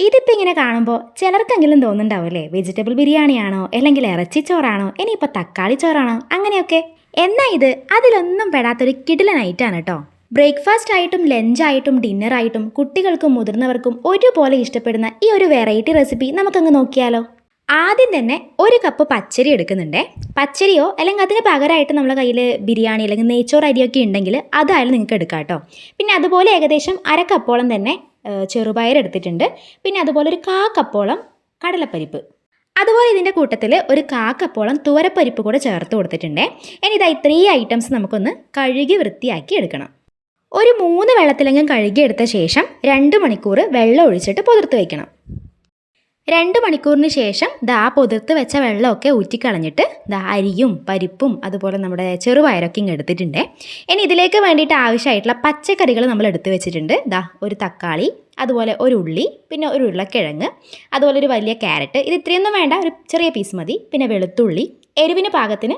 ഇതിപ്പോൾ ഇങ്ങനെ കാണുമ്പോൾ ചിലർക്കെങ്കിലും തോന്നുന്നുണ്ടാവില്ലേ? വെജിറ്റബിൾ ബിരിയാണിയാണോ? അല്ലെങ്കിൽ ഇറച്ചിച്ചോറാണോ ഇനിയിപ്പോൾ തക്കാളി ചോറാണോ? അങ്ങനെയൊക്കെ. എന്നാൽ ഇത് അതിലൊന്നും പെടാത്തൊരു കിടിലൻ ഐറ്റാണ് കേട്ടോ ബ്രേക്ക്ഫാസ്റ്റ് ആയിട്ടും ലഞ്ചായിട്ടും ഡിന്നറായിട്ടും കുട്ടികൾക്കും മുതിർന്നവർക്കും ഒരുപോലെ ഇഷ്ടപ്പെടുന്ന ഈ ഒരു വെറൈറ്റി റെസിപ്പി നമുക്കങ്ങ് നോക്കിയാലോ. ആദ്യം തന്നെ ഒരു കപ്പ് പച്ചരി എടുക്കുന്നുണ്ടേ. പച്ചരിയോ അല്ലെങ്കിൽ അതിന് പകരമായിട്ട് നമ്മുടെ കയ്യിൽ ബിരിയാണി അല്ലെങ്കിൽ നെയ്ച്ചോറ് അരിയൊക്കെ ഉണ്ടെങ്കിൽ അതായാലും നിങ്ങൾക്ക് എടുക്കാം കേട്ടോ പിന്നെ അതുപോലെ ഏകദേശം അര തന്നെ ചെറുപയർ എടുത്തിട്ടുണ്ട്. പിന്നെ അതുപോലെ ഒരു കാ കപ്പോളം കടലപ്പരിപ്പ്. അതുപോലെ ഇതിന്റെ കൂട്ടത്തിൽ ഒരു കാക്കപ്പോളം കപ്പോളം തുവരപ്പരിപ്പ് കൂടെ ചേർത്ത് കൊടുത്തിട്ടുണ്ട്. ഇനി ഇതാ ഇത്രയും ഐറ്റംസ് നമുക്കൊന്ന് കഴുകി വൃത്തിയാക്കി എടുക്കണം. ഒരു മൂന്ന് വെള്ളത്തിലെങ്കിലും കഴുകിയെടുത്ത ശേഷം രണ്ട് മണിക്കൂർ വെള്ളം ഒഴിച്ചിട്ട് പുതിർത്ത് വയ്ക്കണം രണ്ട് മണിക്കൂറിന് ശേഷം ദാ പൊതിർത്ത് വെച്ച വെള്ളമൊക്കെ ഊറ്റിക്കളഞ്ഞിട്ട് ദാ അരിയും പരിപ്പും അതുപോലെ നമ്മുടെ ചെറുപയറൊക്കെ ഇങ്ങ് എടുത്തിട്ടുണ്ട്. ഇനി ഇതിലേക്ക് വേണ്ടിയിട്ട് ആവശ്യമായിട്ടുള്ള പച്ചക്കറികൾ നമ്മൾ എടുത്തു വെച്ചിട്ടുണ്ട്. ദാ ഒരു തക്കാളി അതുപോലെ ഒരു ഉള്ളി പിന്നെ ഒരു ഉരുളക്കിഴങ്ങ് അതുപോലെ ഒരു വലിയ ക്യാരറ്റ്. ഇത് ഇത്രയൊന്നും വേണ്ട ഒരു ചെറിയ പീസ് മതി. പിന്നെ വെളുത്തുള്ളി എരിവിന് പാകത്തിന്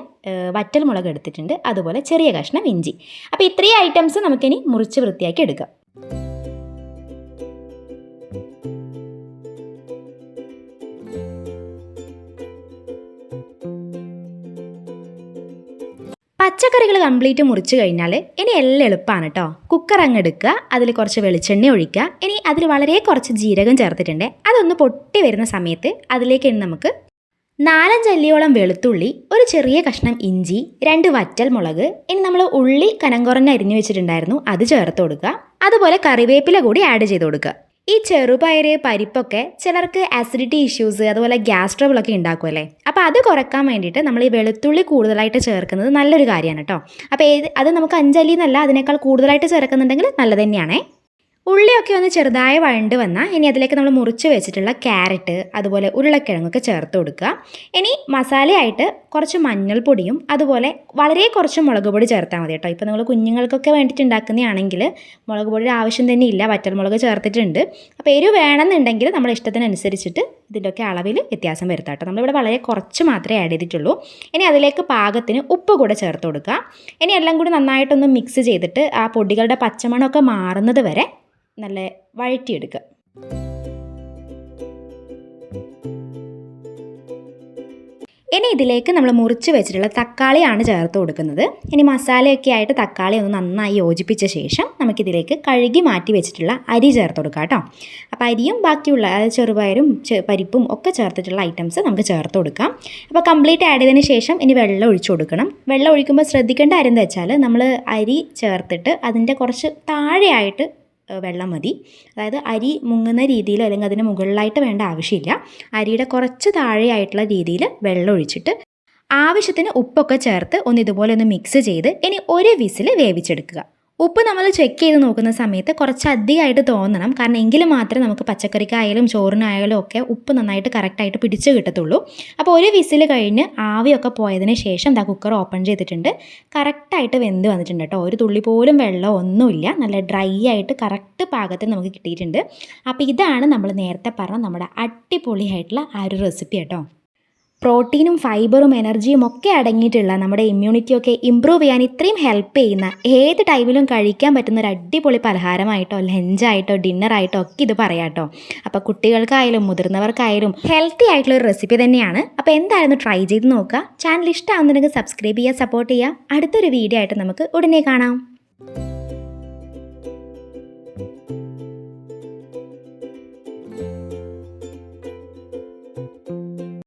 വറ്റൽ മുളക് എടുത്തിട്ടുണ്ട്. അതുപോലെ ചെറിയ കഷ്ണം ഇഞ്ചി. അപ്പോൾ ഇത്രയും ഐറ്റംസ് നമുക്കിനി മുറിച്ച് വൃത്തിയാക്കി എടുക്കാം. പച്ചക്കറികൾ കംപ്ലീറ്റ് മുറിച്ച് കഴിഞ്ഞാൽ ഇനി എല്ലാം എളുപ്പമാണ് കേട്ടോ കുക്കർ അങ്ങ് എടുക്കുക അതിൽ കുറച്ച് വെളിച്ചെണ്ണ ഒഴിക്കുക. ഇനി അതിൽ വളരെ കുറച്ച് ജീരകം ചേർത്തിട്ടുണ്ട്. അതൊന്ന് പൊട്ടി വരുന്ന സമയത്ത് അതിലേക്ക് ഇനി നമുക്ക് നാലഞ്ചല്ലിയോളം വെളുത്തുള്ളി ഒരു ചെറിയ കഷ്ണം ഇഞ്ചി രണ്ട് വറ്റൽ മുളക് ഇനി നമ്മൾ ഉള്ളി കനം കുറഞ്ഞ് അരിഞ്ഞു വെച്ചിട്ടുണ്ടായിരുന്നു അത് ചേർത്ത് കൊടുക്കുക. അതുപോലെ കറിവേപ്പില കൂടി ആഡ് ചെയ്ത് കൊടുക്കുക. ഈ ചെറുപയറ് പരിപ്പൊക്കെ ചിലർക്ക് ആസിഡിറ്റി ഇഷ്യൂസ് അതുപോലെ ഗ്യാസ് ട്രബിൾ ഒക്കെ ഉണ്ടാക്കുമല്ലേ അപ്പോൾ അത് കുറയ്ക്കാൻ വേണ്ടിയിട്ട് നമ്മൾ ഈ വെളുത്തുള്ളി കൂടുതലായിട്ട് ചേർക്കുന്നത് നല്ലൊരു കാര്യമാണ് കേട്ടോ. അപ്പോൾ ഏത് അത് നമുക്ക് അഞ്ചല്ലി എന്നല്ല അതിനേക്കാൾ കൂടുതലായിട്ട് ചേർക്കുന്നുണ്ടെങ്കിൽ നല്ലത് തന്നെയാണേ. ഉള്ളിയൊക്കെ ഒന്ന് ചെറുതായി വഴണ്ട് വന്നാൽ ഇനി അതിലേക്ക് നമ്മൾ മുറിച്ച് വെച്ചിട്ടുള്ള ക്യാരറ്റ് അതുപോലെ ഉരുളക്കിഴങ്ങൊക്കെ ചേർത്ത് കൊടുക്കുക. ഇനി മസാലയായിട്ട് കുറച്ച് മഞ്ഞൾപ്പൊടിയും അതുപോലെ വളരെ കുറച്ച് മുളക് പൊടി ചേർത്താൽ മതി കേട്ടോ. ഇപ്പോൾ നിങ്ങൾ കുഞ്ഞുങ്ങൾക്കൊക്കെ വേണ്ടിയിട്ട് ഉണ്ടാക്കുന്നതാണെങ്കിൽ മുളക് പൊടിയുടെ ആവശ്യം തന്നെ ഇല്ല. വറ്റൽമുളക് ചേർത്തിട്ടുണ്ട്. അപ്പോൾ എരിവ് വേണമെന്നുണ്ടെങ്കിൽ നമ്മുടെ ഇഷ്ടത്തിനനുസരിച്ചിട്ട് ഇതിന്റെയൊക്കെ അളവിൽ വ്യത്യാസം വരുത്താം കേട്ടോ. നമ്മളിവിടെ വളരെ കുറച്ച് മാത്രമേ ആഡ് ചെയ്തിട്ടുള്ളൂ. ഇനി അതിലേക്ക് പാകത്തിന് ഉപ്പ് കൂടെ ചേർത്ത് കൊടുക്കുക. ഇനി എല്ലാം കൂടി നന്നായിട്ടൊന്ന് മിക്സ് ചെയ്തിട്ട് ആ പൊടികളുടെ പച്ചമണമൊക്കെ മാറുന്നത് വരെ നല്ല വഴറ്റിയെടുക്കുക. ഇനി ഇതിലേക്ക് നമ്മൾ മുറിച്ച് വെച്ചിട്ടുള്ള തക്കാളിയാണ് ചേർത്ത് കൊടുക്കുന്നത്. ഇനി മസാലയൊക്കെ ആയിട്ട് തക്കാളി ഒന്ന് നന്നായി യോജിപ്പിച്ച ശേഷം നമുക്കിതിലേക്ക് കഴുകി മാറ്റി വെച്ചിട്ടുള്ള അരി ചേർത്ത് കൊടുക്കാം കേട്ടോ. അപ്പോൾ അരിയും ബാക്കിയുള്ള ചെറുപയറും പരിപ്പും ഒക്കെ ചേർത്തിട്ടുള്ള ഐറ്റംസ് നമുക്ക് ചേർത്ത് കൊടുക്കാം. അപ്പോൾ കംപ്ലീറ്റ് ആഡ് ചെയ്തതിന് ശേഷം ഇനി വെള്ളം ഒഴിച്ചു കൊടുക്കണം. വെള്ളം ഒഴിക്കുമ്പോൾ ശ്രദ്ധിക്കേണ്ട കാര്യം എന്താ വെച്ചാൽ നമ്മൾ അരി ചേർത്തിട്ട് അതിന്റെ കുറച്ച് താഴെയായിട്ട് വെള്ളം മതി. അതായത് അരി മുങ്ങുന്ന രീതിയിൽ അല്ലെങ്കിൽ അതിന് മുകളിലായിട്ട് വേണ്ട ആവശ്യമില്ല. അരിയുടെ കുറച്ച് താഴെയായിട്ടുള്ള രീതിയിൽ വെള്ളം ഒഴിച്ചിട്ട് ആവശ്യത്തിന് ഉപ്പൊക്കെ ചേർത്ത് ഒന്ന് ഇതുപോലെ ഒന്ന് മിക്സ് ചെയ്ത് ഇനി ഒരു വിസിൽ വേവിച്ചെടുക്കുക. ഉപ്പ് നമ്മൾ ചെക്ക് ചെയ്ത് നോക്കുന്ന സമയത്ത് കുറച്ച് അധികമായിട്ട് തോന്നണം. കാരണം എങ്കിൽ മാത്രമേ നമുക്ക് പച്ചക്കറിക്കായാലും ചോറിനായാലും ഒക്കെ ഉപ്പ് നന്നായിട്ട് കറക്റ്റായിട്ട് പിടിച്ച് കിട്ടത്തുള്ളൂ. അപ്പോൾ ഒരു വിസിൽ കഴിഞ്ഞ് ആവിയൊക്കെ പോയതിന് ശേഷം ദാ കുക്കർ ഓപ്പൺ ചെയ്തിട്ടുണ്ട്. കറക്റ്റായിട്ട് വെന്ത് വന്നിട്ടുണ്ട് കേട്ടോ. ഒരു തുള്ളി പോലും വെള്ളം ഒന്നുമില്ല. നല്ല ഡ്രൈ ആയിട്ട് കറക്റ്റ് പാകത്തിൽ നമുക്ക് കിട്ടിയിട്ടുണ്ട്. അപ്പോൾ ഇതാണ് നമ്മൾ നേരത്തെ പറഞ്ഞ നമ്മുടെ അടിപൊളിയായിട്ടുള്ള ആ ഒരു റെസിപ്പി കേട്ടോ. പ്രോട്ടീനും ഫൈബറും എനർജിയും ഒക്കെ അടങ്ങിയിട്ടുള്ള നമ്മുടെ ഇമ്മ്യൂണിറ്റിയൊക്കെ ഇമ്പ്രൂവ് ചെയ്യാൻ ഇത്രയും ഹെൽപ്പ് ചെയ്യുന്ന ഏത് ടൈമിലും കഴിക്കാൻ പറ്റുന്ന ഒരു അടിപൊളി പലഹാരമായിട്ടോ ലഞ്ചായിട്ടോ ഡിന്നറായിട്ടോ ഒക്കെ ഇത് പറയാട്ടോ അപ്പോൾ കുട്ടികൾക്കായാലും മുതിർന്നവർക്കായാലും ഹെൽത്തി ആയിട്ടുള്ള ഒരു റെസിപ്പി തന്നെയാണ്. അപ്പോൾ എന്തായാലും ട്രൈ ചെയ്ത് നോക്കുക. ചാനൽ ഇഷ്ടമാകുന്നുണ്ടെങ്കിൽ സബ്സ്ക്രൈബ് ചെയ്യുക സപ്പോർട്ട് ചെയ്യുക. അടുത്തൊരു വീഡിയോ ആയിട്ട് നമുക്ക് ഉടനെ കാണാം.